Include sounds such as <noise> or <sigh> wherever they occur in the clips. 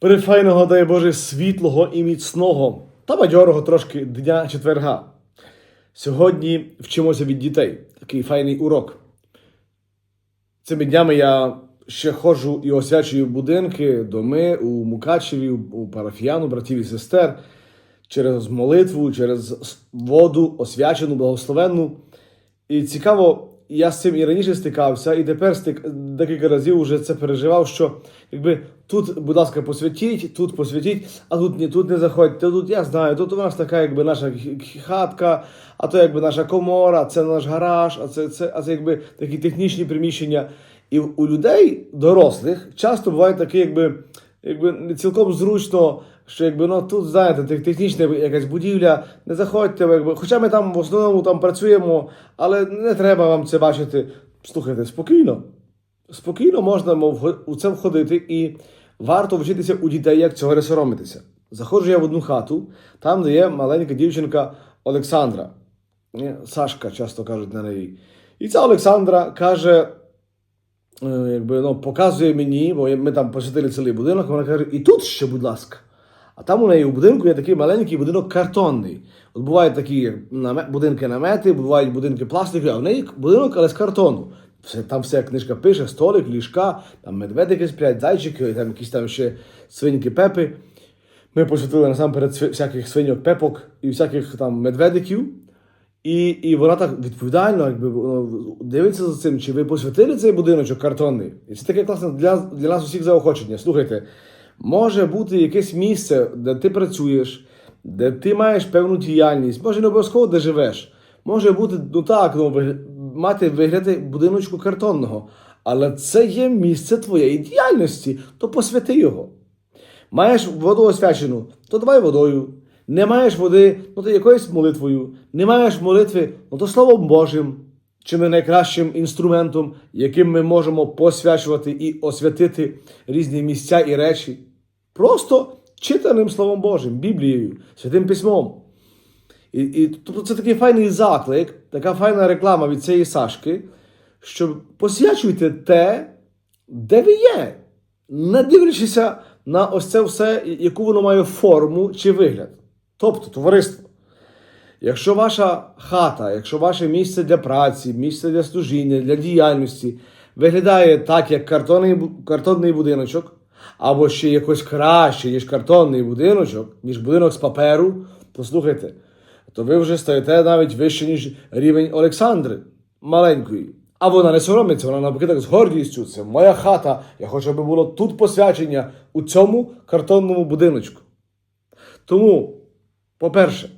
Прифайного, дай Боже, світлого і міцного та бадьорого трошки дня четверга. Сьогодні вчимося від дітей. Такий файний урок. Цими днями я ще ходжу і освячую будинки, доми у Мукачеві, у парафіяну, братів і сестер через молитву, через воду, освячену, благословенну. І цікаво, я з цим і раніше стикався, і тепер стик... декілька разів вже це переживав, що якби тут, будь ласка, посвятіть, тут посвятіть, а тут ні, тут не заходьте, тут я знаю, тут у нас така якби наша хатка, а то якби наша комора, це наш гараж, а це, це, а це якби такі технічні приміщення. І у людей, дорослих, часто буває таке, якби, якби цілком зручно, що якби ну тут знаєте, технічна якась будівля, не заходьте, якби, хоча ми там в основному там працюємо, але не треба вам це бачити. Слухайте, спокійно. Спокійно можна мов, у це входити, і варто вчитися у дітей, як цього не соромитися. Заходжу я в одну хату, там, де є маленька дівчинка Олександра. Сашка, часто кажуть на неї. І ця Олександра каже, якби, ну, показує мені, бо ми там посвятили цілий будинок, вона каже, і тут ще, будь ласка. А там у неї у будинку є такий маленький будинок картонний. От бувають такі будинки намети, бувають будинки пластикові, а в неї будинок, але з картону. Все, там вся книжка пише, столик, ліжка, там медведики сплять, зайчики, там якісь там ще свиньки пепи. Ми посвятили насамперед всяких свиньок пепок і всяких там медведиків. І, і вона так відповідально якби, ну, дивиться за цим, чи ви посвятили цей будиночок картонний. І це таке класне для, для нас усіх заохочення. Слухайте, може бути якесь місце, де ти працюєш, де ти маєш певну діяльність, може не обов'язково де живеш. Може бути, ну так, ну, мати вигляди будиночку картонного. Але це є місце твоєї діяльності, то посвяти його. Маєш воду освячену, то давай водою. Не маєш води, ну то якоюсь молитвою. Не маєш молитви, ну то Словом Божим, чи не найкращим інструментом, яким ми можемо посвячувати і освятити різні місця і речі. Просто читаним Словом Божим, Біблією, Святим Письмом. І, і тобто це такий файний заклик, така файна реклама від цієї Сашки, що посвячуйте те, де ви є, не дивлячися на ось це все, яку воно має форму чи вигляд. Тобто, товариство, якщо ваша хата, якщо ваше місце для праці, місце для служіння, для діяльності виглядає так, як картонний, картонний будиночок, або ще якось краще, ніж картонний будиночок, ніж будинок з паперу, то слухайте, то ви вже стаєте навіть вище, ніж рівень Олександри маленької. А вона не соромиться, вона навпаки так з гордістю. Це моя хата. Я хочу, аби було тут посвячення у цьому картонному будиночку. Тому, по-перше,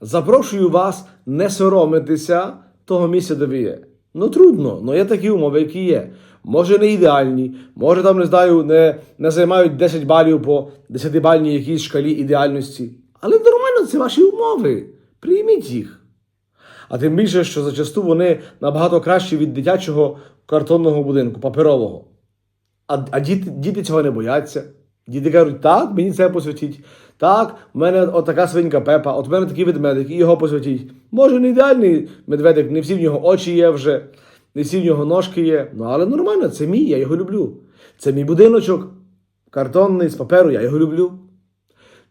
запрошую вас не соромитися того місця, де ви є. Ну, трудно, але є такі умови, які є. Може, не ідеальні, може там, не знаю, не, не займають 10 балів по 10-бальній якійсь шкалі ідеальності. Але нормально, це ваші умови. Прийміть їх. А тим більше, що зачасту вони набагато кращі від дитячого картонного будинку, паперового. А, а діти, діти цього не бояться. Діти кажуть, так, мені це посвятіть. Так, в мене отака свинька Пепа, от в мене такий ведмедик, і його посвятіть. Може, не ідеальний медведик, не всі в нього очі є вже, не всі в нього ножки є. Ну, але нормально, це мій, я його люблю. Це мій будиночок, картонний з паперу, я його люблю.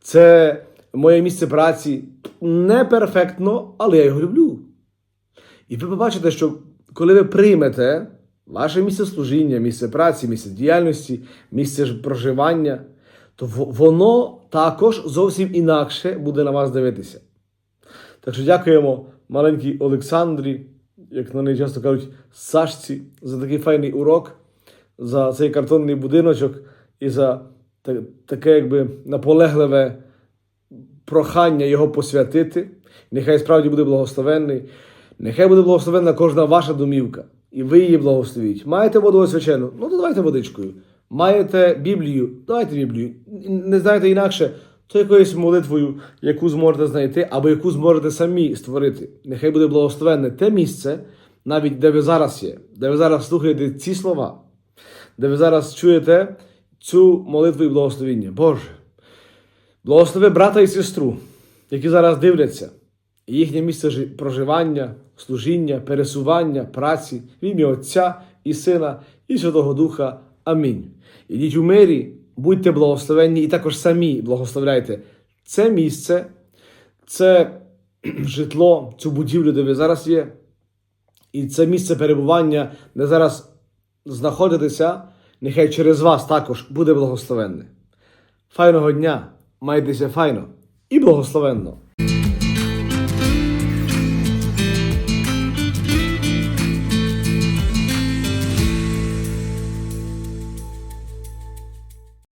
Це моє місце праці. Не перфектно, але я його люблю. І ви побачите, що коли ви приймете ваше місце служіння, місце праці, місце діяльності, місце проживання, то воно також зовсім інакше буде на вас дивитися. Так що дякуємо маленькій Олександрі, як на неї часто кажуть, Сашці, за такий файний урок, за цей картонний будиночок і за таке, якби наполегливе прохання його посвятити. Нехай справді буде благословенний. Нехай буде благословенна кожна ваша домівка, і ви її благословіть. Маєте воду освячену? Ну, то давайте водичкою. Маєте Біблію? Давайте Біблію. Не знаєте інакше, то якоюсь молитвою, яку зможете знайти, або яку зможете самі створити. Нехай буде благословенне те місце, навіть де ви зараз є, де ви зараз слухаєте ці слова, де ви зараз чуєте цю молитву і благословіння. Боже, Благослови брата і сестру, які зараз дивляться, їхнє місце проживання, служіння, пересування, праці в ім'я Отця і Сина і Святого Духа. Амінь. Ідіть у мирі будьте благословенні і також самі благословляйте це місце, це <clears throat> житло, цю будівлю, де ви зараз є, і це місце перебування, де зараз знаходитеся, нехай через вас також буде благословенне. Файного дня, майтеся файно і благословенно!